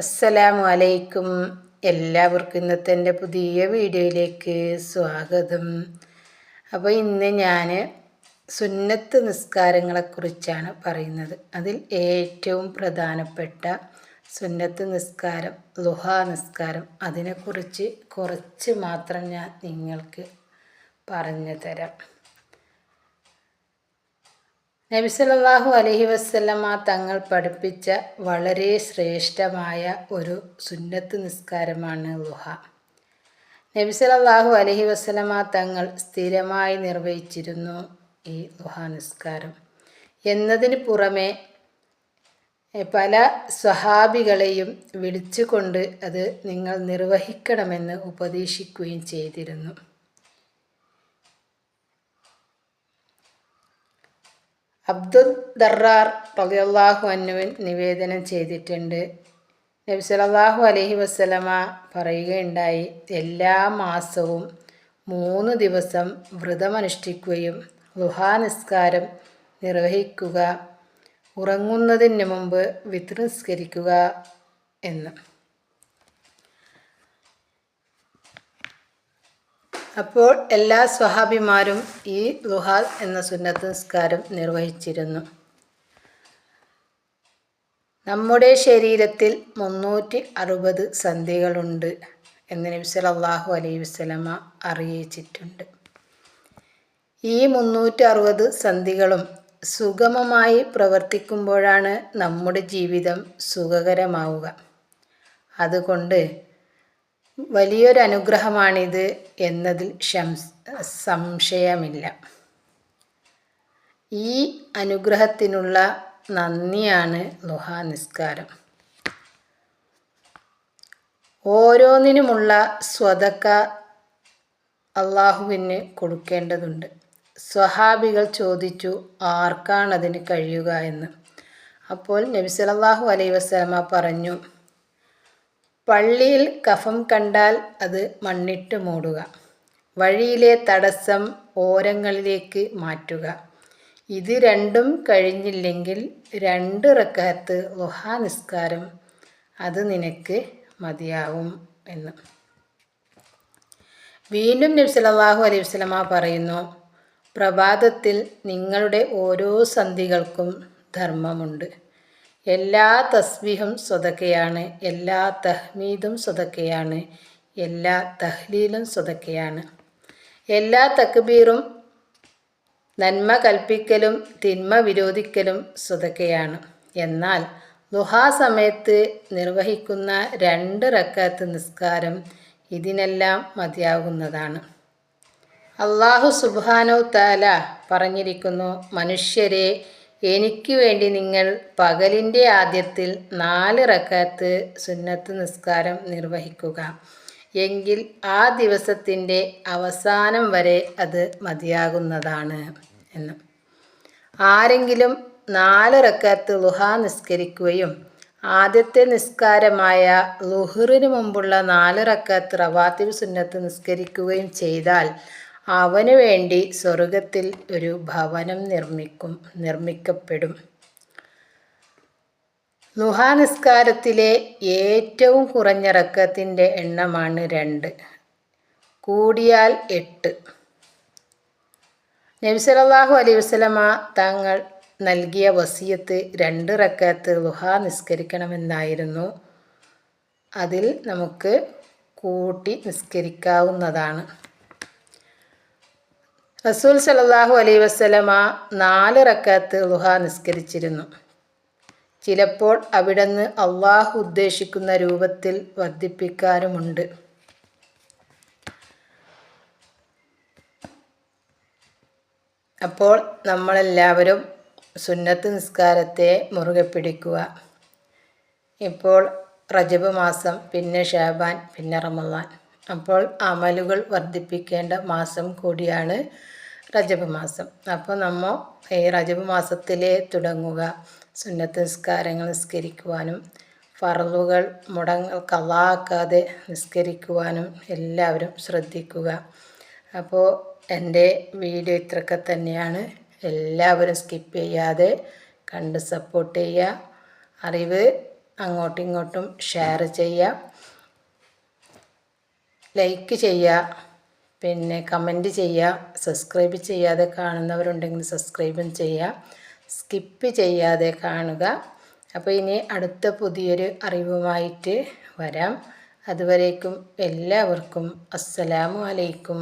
അസ്സലാമു അലൈക്കും എല്ലാവർക്കും ഇന്നത്തെ എന്റെ പുതിയ വീഡിയോയിലേക്ക് സ്വാഗതം. അപ്പോൾ ഇന്ന് ഞാൻ സുന്നത്ത് നിസ്കാരങ്ങളെക്കുറിച്ചാണ് പറയുന്നത്. അതിൽ ഏറ്റവും പ്രധാനപ്പെട്ട സുന്നത്ത് നിസ്കാരം ലുഹ നിസ്കാരം അതിനെക്കുറിച്ച് കുറച്ച് മാത്രം ഞാൻ നിങ്ങൾക്ക് പറഞ്ഞു തരാം. നബി അലഹി വസല്ലമ തങ്ങൾ പഠിപ്പിച്ച വളരെ ശ്രേഷ്ഠമായ ഒരു സുന്നത്ത് നിസ്കാരമാണ് ലുഹ നബി അലഹി വസല്ലമ തങ്ങൾ സ്ഥിരമായി നിർവഹിച്ചിരുന്നു ഈ ലുഹ നിസ്കാരം. എന്നതിന് പുറമെ പല സ്വഹാബികളെയും വിളിച്ചുകൊണ്ട് അത് നിങ്ങൾ നിർവഹിക്കണമെന്ന് ഉപദേശിക്കുകയും ചെയ്തിരുന്നു. അബ്ദുൽ ദറാർ റളിയല്ലാഹു അന്നുവിൻ നിവേദനം ചെയ്തിട്ടുണ്ട്. നബി സല്ലല്ലാഹു അലൈഹി വസല്ലമ പറയുകയുണ്ടായി എല്ലാ മാസവും മൂന്ന് ദിവസം വ്രതമനുഷ്ഠിക്കുകയും ലുഹാ നിസ്കാരം നിർവഹിക്കുക ഉറങ്ങുന്നതിന് മുമ്പ് വിതൃസ്കരിക്കുക എന്ന്. അപ്പോൾ എല്ലാ സ്വഹാബിമാരും ഈ ദുഹാൽ എന്ന സുന്നത്ത് നിസ്കാരം നിർവഹിച്ചിരുന്നു. നമ്മുടെ ശരീരത്തിൽ മുന്നൂറ്റി അറുപത് സന്ധികളുണ്ട് എന്ന് നബി സല്ലല്ലാഹു അലൈഹി വസല്ലമ അറിയിച്ചിട്ടുണ്ട്. ഈ മുന്നൂറ്റി അറുപത് സന്ധികളും സുഗമമായി പ്രവർത്തിക്കുമ്പോഴാണ് നമ്മുടെ ജീവിതം സുഖകരമാവുക. അതുകൊണ്ട് വലിയൊരു അനുഗ്രഹമാണിത് എന്നതിൽ സംശയമില്ല. ഈ അനുഗ്രഹത്തിനുള്ള നന്ദിയാണ് ലുഹാ നിസ്കാരം ഓരോന്നിനുമുള്ള സ്വതക്ക അള്ളാഹുവിന് കൊടുക്കേണ്ടതുണ്ട്. സ്വഹാബികൾ ചോദിച്ചു ആർക്കാണതിന് കഴിയുക? എന്ന്. അപ്പോൾ നബി സല്ലല്ലാഹു അലൈഹി വസല്ലമ പറഞ്ഞു പള്ളിയിൽ കഫം കണ്ടാൽ അത് മണ്ണിട്ട് മൂടുക. വഴിയിലെ തടസ്സം ഓരങ്ങളിലേക്ക് മാറ്റുക. ഇത് രണ്ടും കഴിഞ്ഞില്ലെങ്കിൽ രണ്ട് റക്കാത്ത് ലുഹാ നിസ്കാരം അത് നിനക്ക് മതിയാവും എന്ന്. വീണ്ടും നബ്സലാഹു അലൈഹി വസ്ലമ പറയുന്നു പ്രഭാതത്തിൽ നിങ്ങളുടെ ഓരോ സന്ധികൾക്കും ധർമ്മമുണ്ട്. എല്ലാ തസ്ബീഹും സ്വതക്കയാണ് എല്ലാ തഹ്മീദും സ്വതക്കയാണ് എല്ലാ തഹ്ലീലും സ്വതക്കയാണ്. എല്ലാ തക്ബീറും നന്മ കൽപ്പിക്കലും തിന്മ വിരോധിക്കലും സ്വതക്കയാണ്. എന്നാൽ ദുഹാ സമയത്ത് നിർവഹിക്കുന്ന രണ്ട് റക്കാത്ത് നിസ്കാരം ഇതിനെല്ലാം മതിയാകുന്നതാണ്. അള്ളാഹു സുബാനോ താല പറഞ്ഞിരിക്കുന്നു മനുഷ്യരെ എനിക്ക് വേണ്ടി നിങ്ങൾ പകലിന്റെ ആദ്യത്തിൽ നാല് റക്കാത്ത് സുന്നത്ത് നിസ്കാരം നിർവഹിക്കുക. എങ്കിൽ ആ ദിവസത്തിന്റെ അവസാനം വരെ അത് മതിയാകുന്നതാണ് എന്ന്. ആരെങ്കിലും നാല് റക്കാത്ത് ലുഹ നിസ്കരിക്കുകയും ആദ്യത്തെ നിസ്കാരമായ ലുഹറിന് മുമ്പുള്ള നാല് റക്കാത്ത് റവാത്തിബ് സുന്നത്ത് നിസ്കരിക്കുകയും ചെയ്താൽ അവന് വേണ്ടി സ്വർഗത്തിൽ ഒരു ഭവനം നിർമ്മിക്കും നിർമ്മിക്കപ്പെടും. ലുഹാനിസ്കാരത്തിലെ ഏറ്റവും കുറഞ്ഞ റക്കത്തിന്റെ എണ്ണമാണ് രണ്ട്. കൂടിയാൽ എട്ട്. നബിസലാഹു അലൈഹി വസല്ലമ തങ്ങൾ നൽകിയ വസിയത്ത് രണ്ട് റക്കത്ത് ലുഹ നിസ്കരിക്കണമെന്നായിരുന്നു അതിൽ നമുക്ക് കൂട്ടി നിസ്കരിക്കാവുന്നതാണ്. റസൂൽ സലല്ലാഹു അലൈ വസ്ലമ നാല് റക്കാത്ത് ലുഹ നിസ്കരിച്ചിരുന്നു. ചിലപ്പോൾ അവിടുന്ന് അള്ളാഹു ഉദ്ദേശിക്കുന്ന രൂപത്തിൽ വർദ്ധിപ്പിക്കാറുമുണ്ട്. അപ്പോൾ നമ്മളെല്ലാവരും സുന്നത്ത് നിസ്കാരത്തെ മുറുകെ പിടിക്കുക. ഇപ്പോൾ റജബ് മാസം പിന്നെ ഷാബാൻ പിന്നെ റമദാൻ. അപ്പോൾ അമലുകൾ വർദ്ധിപ്പിക്കേണ്ട മാസം കൂടിയാണ് റജബ് മാസം അപ്പോൾ നമ്മൾ ഈ റജബ് മാസത്തിലെ തുടങ്ങുക. സുന്നത്ത് നിസ്കാരങ്ങൾ നിസ്കരിക്കുവാനും ഫറലുകൾ മുടങ്ങൾ കളാക്കാതെ നിസ്കരിക്കുവാനും എല്ലാവരും ശ്രദ്ധിക്കുക. അപ്പോൾ എന്റെ വീഡിയോ ഇത്രയൊക്കെ തന്നെയാണ്. എല്ലാവരും സ്കിപ്പ് ചെയ്യാതെ കണ്ട് സപ്പോർട്ട് ചെയ്യുക. അറിവ് അങ്ങോട്ടും ഇങ്ങോട്ടും ഷെയർ ചെയ്യുക. ലൈക്ക് ചെയ്യുക. പിന്നെ കമന്റ് ചെയ്യുക സബ്സ്ക്രൈബ് ചെയ്യാതെ കാണുന്നവരുണ്ടെങ്കിൽ സബ്സ്ക്രൈബും ചെയ്യുക സ്കിപ്പ് ചെയ്യാതെ കാണുക. അപ്പോൾ ഇനി അടുത്ത പുതിയൊരു അറിവുമായിട്ട് വരാം. അതുവരേക്കും എല്ലാവർക്കും അസ്സലാമു അലൈക്കും.